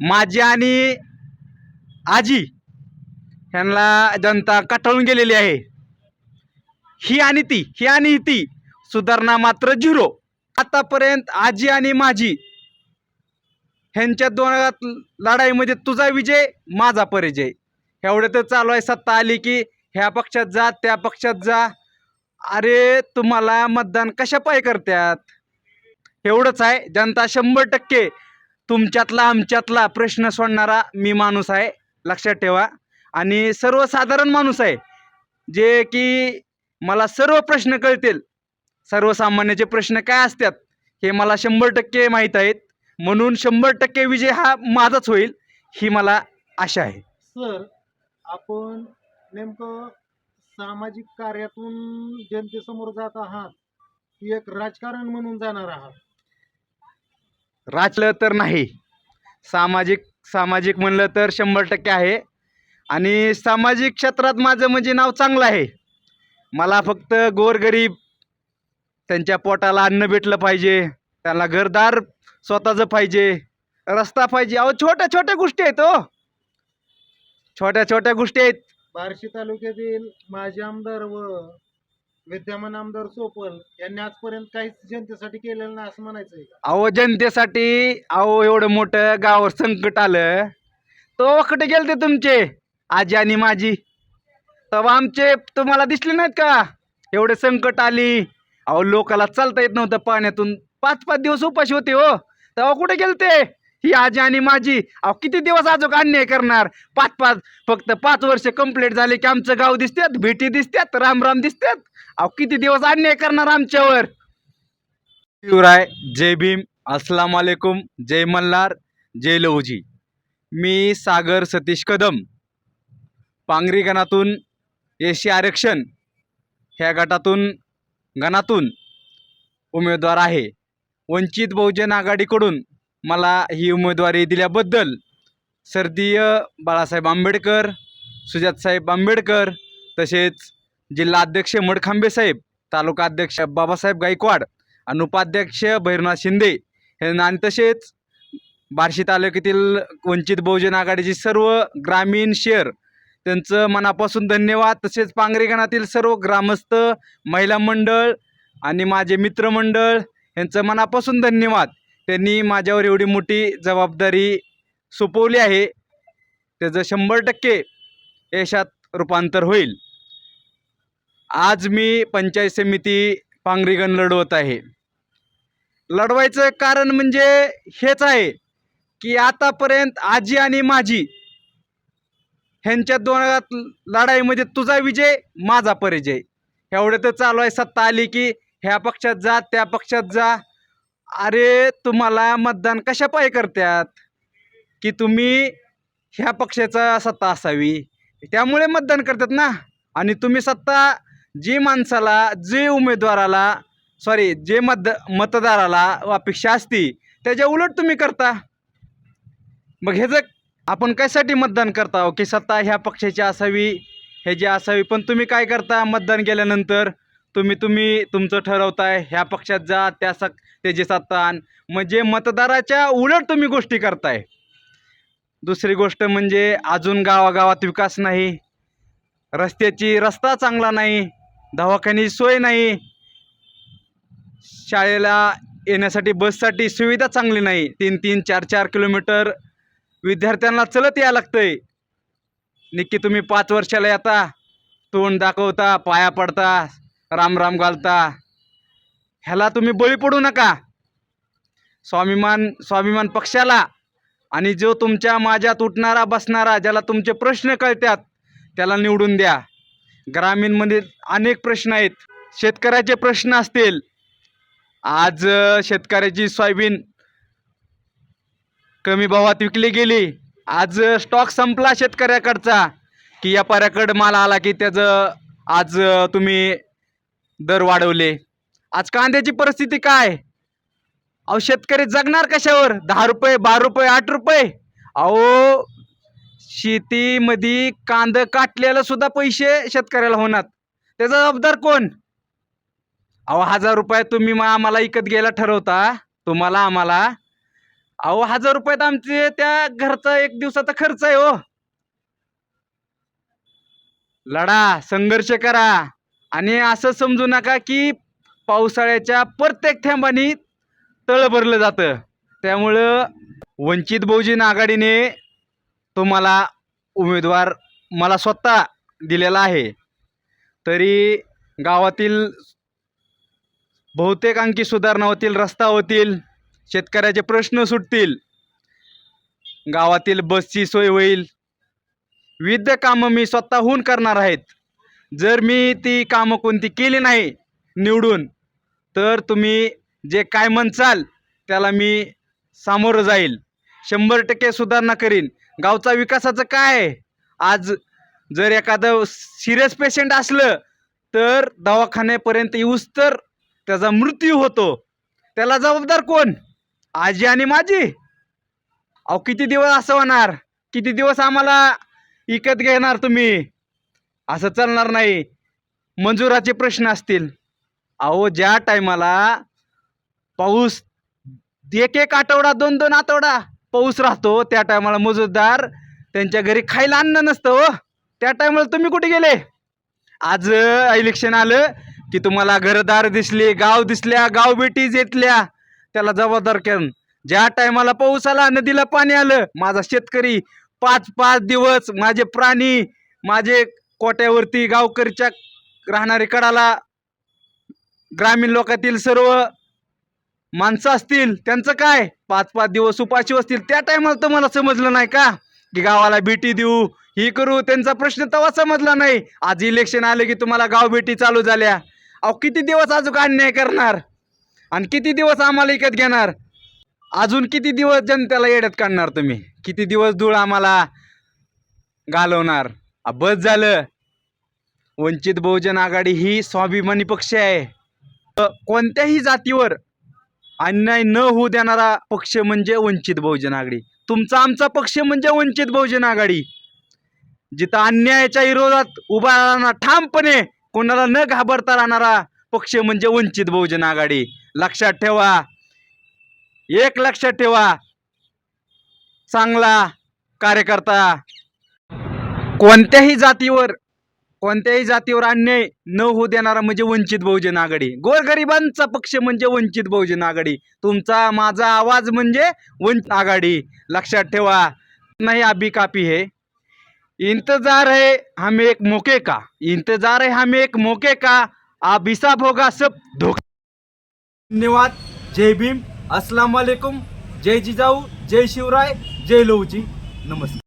माझी आणि आजी ह्यांना जनता कटाळून गेलेली आहे. ही आणि ती ही आणि ती सुधारणा मात्र झिरो. आतापर्यंत आजी आणि माझी ह्यांच्या दोनात लढाईमध्ये तुझा विजय माझा परिजय. एवढं तर चालू आहे सत्ता आली की ह्या पक्षात जा त्या पक्षात जा. अरे तुम्हाला मतदान कशा पाय करतात एवढंच आहे जनता शंभर टक्के तुमच्यातला आमच्यातला प्रश्न सोडणारा मी माणूस आहे. लक्षात ठेवा. आणि सर्वसाधारण माणूस आहे. जे की मला सर्व प्रश्न कळतील. सर्वसामान्याचे प्रश्न काय असतात हे मला शंभर टक्के माहीत आहेत. म्हणून शंभर टक्के विजय हा माझाच होईल ही मला आशा आहे. सर आपण नेमकं सामाजिक कार्यातून जनतेसमोर जात आहात की एक राजकारण म्हणून जाणार आहात. राचलं तर नाही. सामाजिक सामाजिक म्हणलं तर शंभर टक्के आहे. आणि सामाजिक क्षेत्रात माझं म्हणजे नाव चांगलं आहे. मला फक्त गोरगरीब त्यांच्या पोटाला अन्न भेटलं पाहिजे. त्यांना घरदार स्वतःचं पाहिजे. रस्ता पाहिजे. अहो छोट्या छोट्या गोष्टी आहेत हो. छोट्या छोट्या गोष्टी आहेत. बार्शी तालुक्यातील माजी आमदार व विद्यमान आमदार सोपल यांनी आजपर्यंत काहीच जनतेसाठी केलेलं नाही असं म्हणायचं आहे अहो जनतेसाठी अहो एवढं मोठं गावावर संकट आलं. तो कुठे गेलते तुमचे आजी आणि माझी तेव्हा आमचे तुम्हाला दिसले नाहीत का? एवढे संकट आली. अहो लोकाला चालता येत नव्हतं पाण्यातून. पाच पाच दिवस उपाशी होते हो. तेव्हा कुठे गेलते? ही आजी आणि माझी. अहो किती दिवस अजून अन्याय करणार? पाच पाच फक्त पाच वर्ष कंप्लीट झाले की आमचं गाव दिसतात भेटी दिसतात राम राम दिसतात अहो किती दिवस अन्याय करणार आमच्यावर? शिवराय जय भीम अस्सलाम वालेकुम जय मल्हार जय लहुजी. मी सागर सतीश कदम. पांगरी गणातून एसी आरक्षण ह्या गटातून गणातून उमेदवार आहे. वंचित बहुजन आघाडीकडून मला ही उमेदवारी दिल्याबद्दल सर्दीय बाळासाहेब आंबेडकर सुजातसाहेब आंबेडकर तसेच जिल्हा अध्यक्ष मडखांबे साहेब तालुका अध्यक्ष बाबासाहेब गायकवाड आणि उपाध्यक्ष भैरनाथ शिंदे हे आणि तसेच बार्शी तालुक्यातील वंचित बहुजन आघाडीचे सर्व ग्रामीण शहर त्यांचं मनापासून धन्यवाद. तसेच पांगरेगणातील सर्व ग्रामस्थ महिला मंडळ आणि माझे मित्रमंडळ यांचं मनापासून धन्यवाद. त्यांनी माझ्यावर एवढी मोठी जबाबदारी सोपवली आहे. त्याचं शंभर टक्के यशात रूपांतर होईल. आज मी पंचायत समिती पांगरीगण लढवत आहे. लढवायचं कारण म्हणजे हेच आहे की आतापर्यंत आजी आणि माझी ह्यांच्या दोनात लढाईमध्ये तुझा विजय माझा परिजय. एवढं तर चालू आहे सत्ता आली की ह्या पक्षात जा त्या पक्षात जा. अरे तुम्हाला मतदान कशा पाय करतात की तुम्ही ह्या पक्षाचा सत्ता असावी. त्यामुळे मतदान करतात ना. आणि तुम्ही सत्ता जी माणसाला जे उमेदवाराला सॉरी जे मत मतदाराला अपेक्षा असती त्याच्या उलट तुम्ही करता. मग हे जर आपण कशासाठी मतदान करता हो? की सत्ता ह्या पक्षाची असावी ह्याची असावी पण तुम्ही काय करता? मतदान केल्यानंतर तुम्ही तुम्ही तुमचं ठरवताय ह्या पक्षात जा त्या सक त्याची सत्ता आण. म्हणजे मतदाराच्या उलट तुम्ही गोष्टी करताय. दुसरी गोष्ट म्हणजे अजून गावागावात विकास नाही. रस्त्याची रस्ता चांगला नाही. दवाखान्याची सोय नाही. शाळेला येण्यासाठी बससाठी सुविधा चांगली नाही. तीन तीन चार चार किलोमीटर विद्यार्थ्यांना चलत यायला लागतंय. नक्की तुम्ही पाच वर्षाला येता. तोंड दाखवता पाया पडता. राम राम घालता ह्याला तुम्ही बळी पडू नका. स्वाभिमान स्वाभिमान पक्षाला आणि जो तुमच्या माझ्यात उठणारा बसणारा ज्याला तुमचे प्रश्न कळतात त्याला निवडून द्या. ग्रामीणमध्ये अनेक प्रश्न आहेत. शेतकऱ्याचे प्रश्न असतील. आज शेतकऱ्याची सोयाबीन कमी भावात विकली गेली. आज स्टॉक संपला शेतकऱ्याकडचा की व्यापाऱ्याकडं माल आला की त्याचं आज तुम्ही दर वाढवले. आज कांद्याची परिस्थिती काय? अहो शेतकरी जगणार कशावर? दहा रुपये बारा रुपये आठ रुपये? अहो शेतीमध्ये कांद काटलेलं सुद्धा पैसे शेतकऱ्याला होणार. त्याचा जबाबदार कोण? अहो हजार रुपये तुम्ही मग आम्हाला विकत घ्यायला ठरवता. तुम्हाला आम्हाला. अहो हजार रुपयात आमचे त्या घरचा एक दिवसाचा खर्च आहे हो. लढा संघर्ष करा. आणि असं समजू नका की पावसाळ्याच्या प्रत्येक थेंबानी तळ भरलं जातं. त्यामुळं वंचित बहुजन आघाडीने तुम्हाला उमेदवार मला स्वतः दिलेला आहे. तरी गावातील बहुतेक अंकी सुधारणा होतील रस्ता होतील शेतकऱ्याचे प्रश्न सुटतील गावातील बसची सोय होईल विविध कामं मी स्वतःहून करणार आहेत. जर मी ती कामं कोणती केली नाही निवडून तर तुम्ही जे काय म्हणचाल त्याला मी सामोरं जाईल. शंभर टक्के सुधारणा करीन. गावचा विकासाचं काय आज जर एखादं सिरियस पेशंट असलं तर दवाखान्यापर्यंत येऊस तर त्याचा मृत्यू होतो. त्याला जबाबदार कोण? आजी आणि माझी. अहो किती दिवस असं होणार? किती दिवस आम्हाला विकत घेणार तुम्ही? असं चालणार नाही. मंजुराचे प्रश्न असतील. अहो ज्या टायमाला पाऊस एक एक आठवडा दोन दोन आठवडा पाऊस राहतो त्या टायमाला मजूरदार त्यांच्या घरी खायला अन्न नसतं हो. त्या टायमाला तुम्ही कुठे गेले? आज इलेक्शन आलं की तुम्हाला घरदार दिसले गाव दिसल्या गाव बेटी जेतल्या त्याला जबाबदार करून ज्या टायमाला पाऊस आला नदीला पाणी आलं माझा शेतकरी पाच पाच दिवस माझे प्राणी माझे कोट्यावरती गावकरीच्या राहणारे कडाला ग्रामीण लोकातील सर्व माणसं असतील त्यांचं काय? पाच पाच दिवस उपाशी असतील. त्या टायमाला तुम्हाला समजलं नाही का? की गावाला भेटी देऊ ही करू त्यांचा प्रश्न तेव्हा समजला नाही. आज इलेक्शन आले की तुम्हाला गाव भेटी चालू झाल्या. अहो किती दिवस अजून अन्याय करणार? आणि किती दिवस आम्हाला विकत घेणार? अजून किती दिवस जनतेला येड्यात काढणार तुम्ही? किती दिवस धूळ आम्हाला घालवणार? बस झालं. वंचित बहुजन आघाडी ही स्वाभिमानी पक्ष आहे. कोणत्याही जातीवर अन्याय न होऊ देणारा पक्ष म्हणजे वंचित बहुजन आघाडी. तुमचा आमचा पक्ष म्हणजे वंचित बहुजन आघाडी. जिथं अन्यायाच्या विरोधात उभा राहणार ठामपणे कोणाला न घाबरता राहणारा पक्ष म्हणजे वंचित बहुजन आघाडी. लक्षात ठेवा. एक लक्षात ठेवा. चांगला कार्यकर्ता कोणत्याही जातीवर कोणत्याही जातीवर अन्याय न होऊ देणारा म्हणजे वंचित बहुजन आघाडी. गोरगरिबांचा पक्ष म्हणजे वंचित बहुजन आघाडी. तुमचा माझा आवाज म्हणजे वंचित आघाडी. लक्षात ठेवा नाही आबी कापी हे. इंतजार है हमें एक मौके का? इंतजार है हमें एक मौके का? आबिसा भोगा सब धोका धन्यवाद जय भीम अस्सलाम वालेकुम जय जिजाऊ जय शिवराय जय लहूजी नमस्कार।